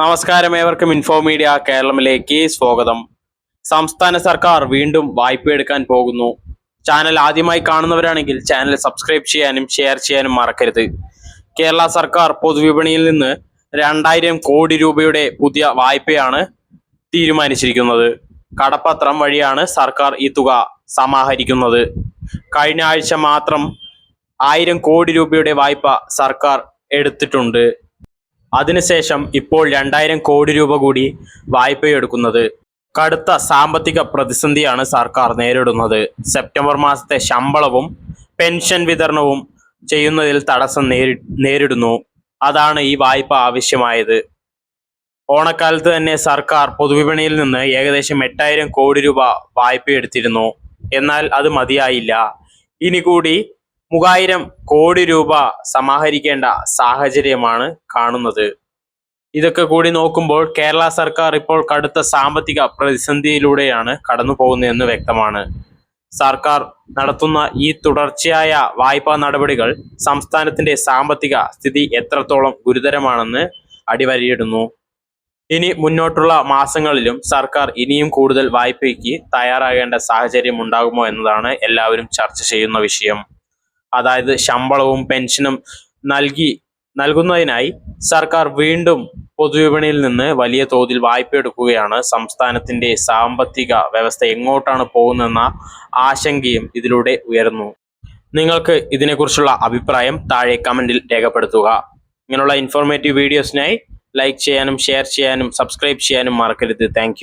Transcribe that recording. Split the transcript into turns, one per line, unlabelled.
നമസ്കാരം ഏവർക്കും info media കേരളത്തിലേക്ക് സ്വാഗതം. സംസ്ഥാന സർക്കാർ വീണ്ടും വായ്പ എടുക്കാൻ പോകുന്നു. ചാനൽ ആദ്യമായി കാണുന്നവരാണെങ്കിൽ ചാനൽ സബ്സ്ക്രൈബ് ചെയ്യാനും ഷെയർ ചെയ്യാനും മറക്കരുത്. കേരള സർക്കാർ പൊതുവിപണിയിൽ നിന്ന് രണ്ടായിരം കോടി രൂപയുടെ പുതിയ വായ്പയാണ് തീരുമാനിച്ചിരിക്കുന്നത്. കടപ്പത്രം വഴിയാണ് സർക്കാർ ഈ തുക സമാഹരിക്കുന്നത്. കഴിഞ്ഞ ആഴ്ച മാത്രം ആയിരം കോടി രൂപയുടെ വായ്പ സർക്കാർ എടുത്തിട്ടുണ്ട്. അതിനുശേഷം ഇപ്പോൾ രണ്ടായിരം കോടി രൂപ കൂടി വായ്പയെടുക്കുന്നത് കടുത്ത സാമ്പത്തിക പ്രതിസന്ധിയാണ് സർക്കാർ നേരിടുന്നത്. സെപ്റ്റംബർ മാസത്തെ ശമ്പളവും പെൻഷൻ വിതരണവും ചെയ്യുന്നതിൽ തടസ്സം നേരി നേരിടുന്നു. അതാണ് ഈ വായ്പ ആവശ്യമായത്. ഓണക്കാലത്ത് തന്നെ സർക്കാർ പൊതുവിപണിയിൽ നിന്ന് ഏകദേശം എട്ടായിരം കോടി രൂപ വായ്പയെടുത്തിരുന്നു. എന്നാൽ അത് മതിയായില്ല. ഇനി കൂടി മൂവായിരം കോടി രൂപ സമാഹരിക്കേണ്ട സാഹചര്യമാണ് കാണുന്നത്. ഇതൊക്കെ കൂടി നോക്കുമ്പോൾ കേരള സർക്കാർ ഇപ്പോൾ കടുത്ത സാമ്പത്തിക പ്രതിസന്ധിയിലൂടെയാണ് കടന്നു പോകുന്നതെന്ന് വ്യക്തമാണ്. സർക്കാർ നടത്തുന്ന ഈ തുടർച്ചയായ വായ്പാ നടപടികൾ സംസ്ഥാനത്തിന്റെ സാമ്പത്തിക സ്ഥിതി എത്രത്തോളം ഗുരുതരമാണെന്ന് അടിവരയിടുന്നു. ഇനി മുന്നോട്ടുള്ള മാസങ്ങളിലും സർക്കാർ ഇനിയും കൂടുതൽ വായ്പയ്ക്ക് തയ്യാറാകേണ്ട സാഹചര്യം ഉണ്ടാകുമോ എന്നതാണ് എല്ലാവരും ചർച്ച ചെയ്യുന്ന വിഷയം. അതായത് ശമ്പളവും പെൻഷനും നൽകി നൽകുന്നതിനായി സർക്കാർ വീണ്ടും പൊതുവിപണിയിൽ നിന്ന് വലിയ തോതിൽ വായ്പ എടുക്കുകയാണ്. സംസ്ഥാനത്തിന്റെ സാമ്പത്തിക വ്യവസ്ഥ എങ്ങോട്ടാണ് പോകുന്നതെന്ന ആശങ്കയും ഇതിലൂടെ ഉയർന്നു നിങ്ങൾക്ക് ഇതിനെക്കുറിച്ചുള്ള അഭിപ്രായം താഴെ കമന്റിൽ രേഖപ്പെടുത്തുക. ഇങ്ങനെയുള്ള ഇൻഫോർമേറ്റീവ് വീഡിയോസിനായി ലൈക്ക് ചെയ്യാനും ഷെയർ ചെയ്യാനും സബ്സ്ക്രൈബ് ചെയ്യാനും മറക്കരുത്. താങ്ക്